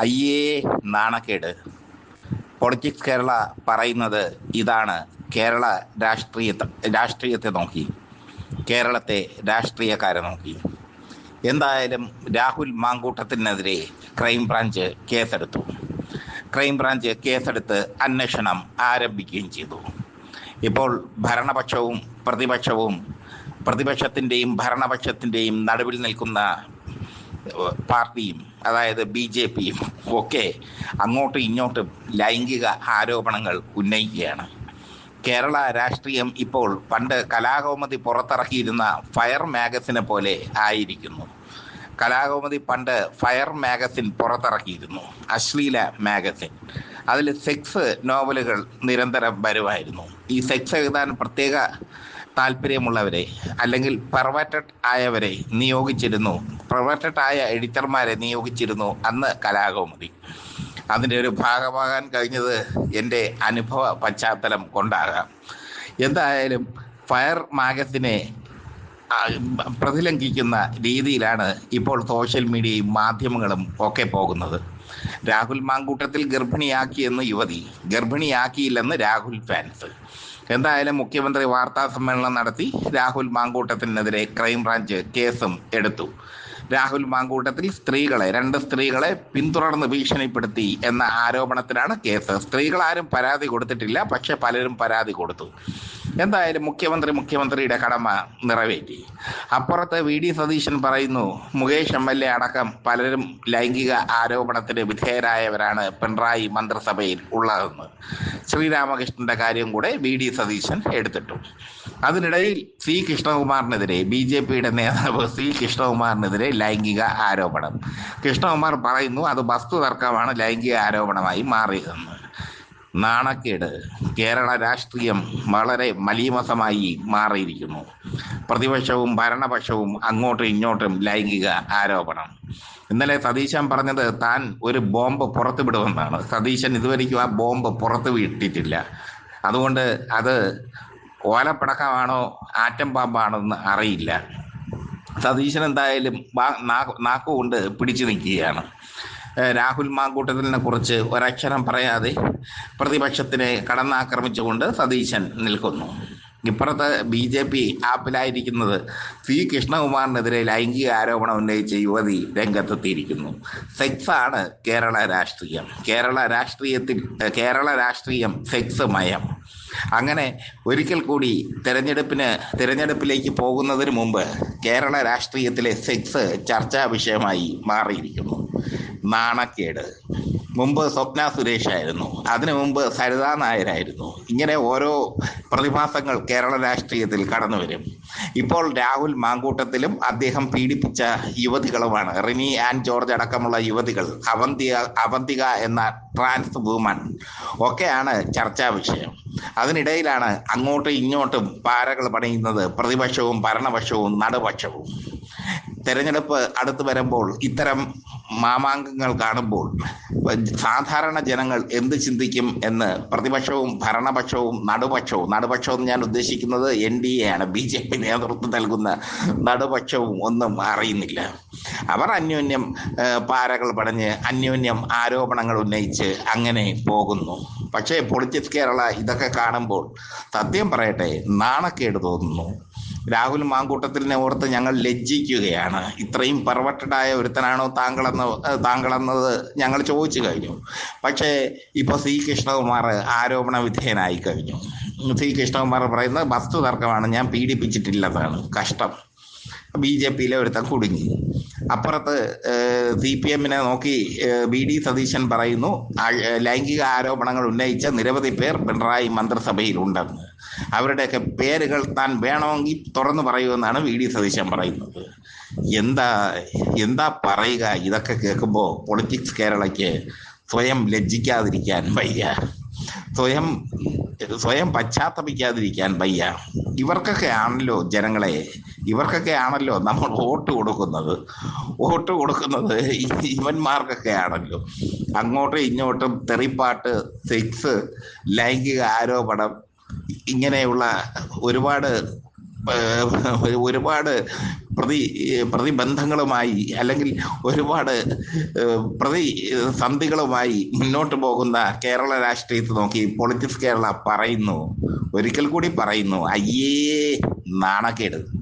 അയ്യേ നാണക്കേട്. പൊളിറ്റിക്സ് കേരള പറയുന്നത് ഇതാണ് കേരള രാഷ്ട്രീയത്തെ രാഷ്ട്രീയത്തെ നോക്കി. കേരളത്തെ രാഷ്ട്രീയക്കാരെ നോക്കി. എന്തായാലും രാഹുൽ മാങ്കൂട്ടത്തിനെതിരെ ക്രൈംബ്രാഞ്ച് കേസെടുത്തു. ക്രൈംബ്രാഞ്ച് കേസെടുത്ത് അന്വേഷണം ആരംഭിക്കുകയും ചെയ്തു. ഇപ്പോൾ ഭരണപക്ഷവും പ്രതിപക്ഷവും പ്രതിപക്ഷത്തിന്റെയും ഭരണപക്ഷത്തിന്റെയും നടുവിൽ നിൽക്കുന്ന പാർട്ടിയും അതായത് ബി ജെ പിയും ഒക്കെ അങ്ങോട്ടും ഇങ്ങോട്ടും ലൈംഗിക ആരോപണങ്ങൾ ഉന്നയിക്കുകയാണ്. കേരള രാഷ്ട്രീയം ഇപ്പോൾ പണ്ട് കലാകൗമുദി പുറത്തിറക്കിയിരുന്ന ഫയർ മാഗസിനെ പോലെ ആയിരിക്കുന്നു. കലാകൗമുദി പണ്ട് ഫയർ മാഗസിൻ പുറത്തിറക്കിയിരുന്നു അശ്ലീല മാഗസിൻ. അതിൽ സെക്സ് നോവലുകൾ നിരന്തരം വരുമായിരുന്നു. ഈ സെക്സ് എഴുതാൻ പ്രത്യേക താല്പര്യമുള്ളവരെ അല്ലെങ്കിൽ പെർവേറ്റഡ് ആയവരെ നിയോഗിച്ചിരുന്നു. പെർവേറ്റഡ് ആയ എഡിറ്റർമാരെ നിയോഗിച്ചിരുന്നു അന്ന് കലാകൗമുദി. അതിന്റെ ഒരു ഭാഗമാകാൻ കഴിഞ്ഞത് എന്റെ അനുഭവ പശ്ചാത്തലം കൊണ്ടാകാം. എന്തായാലും ഫയർ മാഗസിനെ പ്രതിലംഘിക്കുന്ന രീതിയിലാണ് ഇപ്പോൾ സോഷ്യൽ മീഡിയയും മാധ്യമങ്ങളും ഒക്കെ പോകുന്നത്. രാഹുൽ മാങ്കൂട്ടത്തിൽ ഗർഭിണിയാക്കിയെന്ന് യുവതി. ഗർഭിണിയാക്കിയില്ലെന്ന് രാഹുൽ ഫാൻസ്. എന്തായാലും മുഖ്യമന്ത്രി വാർത്താ സമ്മേളനം നടത്തി രാഹുൽ മാങ്കൂട്ടത്തിനെതിരെ ക്രൈംബ്രാഞ്ച് കേസും എടുത്തു. രാഹുൽ മാങ്കൂട്ടത്തിൽ സ്ത്രീകളെ രണ്ട് സ്ത്രീകളെ പിന്തുടർന്ന് ഭീഷണിപ്പെടുത്തി എന്ന ആരോപണത്തിലാണ് കേസ്. സ്ത്രീകൾ ആരും പരാതി കൊടുത്തിട്ടില്ല പക്ഷെ പലരും പരാതി കൊടുത്തു. എന്തായാലും മുഖ്യമന്ത്രി മുഖ്യമന്ത്രിയുടെ കടമ നിറവേറ്റി. അപ്പുറത്ത് വി ഡി സതീശൻ പറയുന്നു മുകേഷ് എം എൽ എ അടക്കം പലരും ലൈംഗിക ആരോപണത്തിന് വിധേയരായവരാണ് പിണറായി മന്ത്രിസഭയിൽ ഉള്ളതെന്ന്. ശ്രീരാമകൃഷ്ണന്റെ കാര്യം കൂടെ വി ഡി സതീശൻ എടുത്തിട്ടു. അതിനിടയിൽ സി കൃഷ്ണകുമാറിനെതിരെ ബി ജെ പിയുടെ നേതാവ് സി കൃഷ്ണകുമാറിനെതിരെ ലൈംഗിക ആരോപണം. കൃഷ്ണകുമാർ പറയുന്നു അത് വസ്തുതർക്കമാണ് ലൈംഗിക ആരോപണമായി മാറിയതെന്ന്. നാണക്കേട്. കേരള രാഷ്ട്രീയം വളരെ മലീമസമായി മാറിയിരിക്കുന്നു. പ്രതിപക്ഷവും ഭരണപക്ഷവും അങ്ങോട്ടും ഇങ്ങോട്ടും ലൈംഗിക ആരോപണം. ഇന്നലെ സതീശൻ പറഞ്ഞത് താൻ ഒരു ബോംബ് പുറത്തു വിടുമെന്നാണ്. സതീശൻ ഇതുവരെയ്ക്കും ആ ബോംബ് പുറത്തു വിട്ടിട്ടില്ല. അതുകൊണ്ട് അത് ഓലപ്പടക്കമാണോ ആറ്റം പാമ്പാണോ എന്ന് അറിയില്ല. സതീശൻ എന്തായാലും നാക്കുകൊണ്ട് പിടിച്ചു നിൽക്കുകയാണ്. രാഹുൽ മാങ്കൂട്ടത്തിനെ കുറിച്ച് ഒരക്ഷരം പറയാതെ പ്രതിപക്ഷത്തിനെ കടന്നാക്രമിച്ചുകൊണ്ട് സതീശൻ നിൽക്കുന്നു. ഇപ്പുറത്ത് ബി ജെ പി ആപ്പിലായിരിക്കുന്നത് സി കൃഷ്ണകുമാറിനെതിരെ ലൈംഗിക ആരോപണം ഉന്നയിച്ച യുവതി രംഗത്തെത്തിയിരിക്കുന്നു. സെക്സാണ് കേരള രാഷ്ട്രീയം. കേരള രാഷ്ട്രീയത്തിൽ കേരള രാഷ്ട്രീയം സെക്സ് മയം. അങ്ങനെ ഒരിക്കൽ കൂടി തെരഞ്ഞെടുപ്പിന് തിരഞ്ഞെടുപ്പിലേക്ക് പോകുന്നതിന് മുമ്പ് കേരള രാഷ്ട്രീയത്തിലെ സെക്സ് ചർച്ചാ വിഷയമായി മാറിയിരിക്കുന്നു. നാണക്കേട്. മുമ്പ് സ്വപ്ന സുരേഷ് ആയിരുന്നു. അതിനു മുമ്പ് സരിതാ നായരായിരുന്നു ഇങ്ങനെ ഓരോ പ്രതിഭാസങ്ങൾ കേരള രാഷ്ട്രീയത്തിൽ കടന്നു വരും. ഇപ്പോൾ രാഹുൽ മാങ്കൂട്ടത്തിലും അദ്ദേഹം പീഡിപ്പിച്ച യുവതികളുമാണ്. റിനി ആൻഡ് ജോർജ് അടക്കമുള്ള യുവതികൾ അവന്തിക അവന്തിക എന്ന ട്രാൻസ് വുമൺ ഒക്കെയാണ് ചർച്ചാ വിഷയം. അതിനിടയിലാണ് അങ്ങോട്ടും ഇങ്ങോട്ടും പാരകൾ പണിയുന്നത് പ്രതിപക്ഷവും ഭരണപക്ഷവും നടുപക്ഷവും. തെരഞ്ഞെടുപ്പ് അടുത്ത് വരുമ്പോൾ ഇത്തരം മാമാങ്കങ്ങൾ കാണുമ്പോൾ സാധാരണ ജനങ്ങൾ എന്ത് ചിന്തിക്കും എന്ന് പ്രതിപക്ഷവും ഭരണപക്ഷവും നടുപക്ഷവും നടുപക്ഷം എന്ന് ഞാൻ ഉദ്ദേശിക്കുന്നത് എൻ ഡി എ ആണ്. ബി ജെ പി നേതൃത്വം നൽകുന്ന നടുപക്ഷവും ഒന്നും അറിയുന്നില്ല. അവർ അന്യോന്യം പാരകൾ പടഞ്ഞ് അന്യോന്യം ആരോപണങ്ങൾ ഉന്നയിച്ച് അങ്ങനെ പോകുന്നു. പക്ഷേ പൊളിറ്റിക്സ് കേരള ഇതൊക്കെ കാണുമ്പോൾ സത്യം പറയട്ടെ നാണക്കേട് തോന്നുന്നു. രാഹുൽ മാങ്കൂട്ടത്തിനെ ഓർത്ത് ഞങ്ങൾ ലജ്ജിക്കുകയാണ്. ഇത്രയും പെർവട്ടഡായ ഒരുത്തനാണോ താങ്കളെന്ന് താങ്കളെന്നത് ഞങ്ങൾ ചോദിച്ചു കഴിഞ്ഞു. പക്ഷേ ഇപ്പോൾ സി കൃഷ്ണകുമാർ ആരോപണ വിധേയനായി കഴിഞ്ഞു. സി കൃഷ്ണകുമാർ പറയുന്നത് വസ്തു തർക്കമാണ് ഞാൻ പീഡിപ്പിച്ചിട്ടില്ലെന്നാണ്. കഷ്ടം. ബി ജെ പിയിലെ ഒരുത്തൻ കുടുങ്ങി. അപ്പുറത്ത് സി പി എമ്മിനെ നോക്കി ബി ഡി സതീശൻ പറയുന്നു ലൈംഗിക ആരോപണങ്ങൾ ഉന്നയിച്ച നിരവധി പേർ പിണറായി മന്ത്രിസഭയിൽ ഉണ്ടെന്ന് അവരുടെയൊക്കെ പേരുകൾ താൻ വേണമെങ്കിൽ തുറന്നു പറയുമെന്നാണ് വി ഡി സതീശൻ പറയുന്നത്. എന്താ എന്താ പറയുക? ഇതൊക്കെ കേൾക്കുമ്പോൾ പൊളിറ്റിക്സ് കേരളയ്ക്ക് സ്വയം ലജ്ജിക്കാതിരിക്കാൻ വയ്യ. സ്വയം സ്വയം പശ്ചാത്തപിക്കാതിരിക്കാൻ വയ്യ. ഇവർക്കൊക്കെ ആണല്ലോ ജനങ്ങളെ ഇവർക്കൊക്കെ ആണല്ലോ നമ്മൾ വോട്ട് കൊടുക്കുന്നത്. വോട്ട് കൊടുക്കുന്നത് ഇവന്മാർക്കൊക്കെ ആണല്ലോ. അങ്ങോട്ടും ഇങ്ങോട്ടും തെറിപ്പാട്ട് സെക്സ് ലൈംഗിക ആരോപണം ഇങ്ങനെയുള്ള ഒരുപാട് ഒരുപാട് പ്രതി പ്രതിബന്ധങ്ങളുമായി അല്ലെങ്കിൽ ഒരുപാട് പ്രതി സന്ധികളുമായി മുന്നോട്ട് പോകുന്ന കേരള രാഷ്ട്രീയത്തെ നോക്കി പൊളിറ്റിക്സ് കേരള പറയുന്നു. ഒരിക്കൽ കൂടി പറയുന്നു അയ്യേ നാണക്കേട്.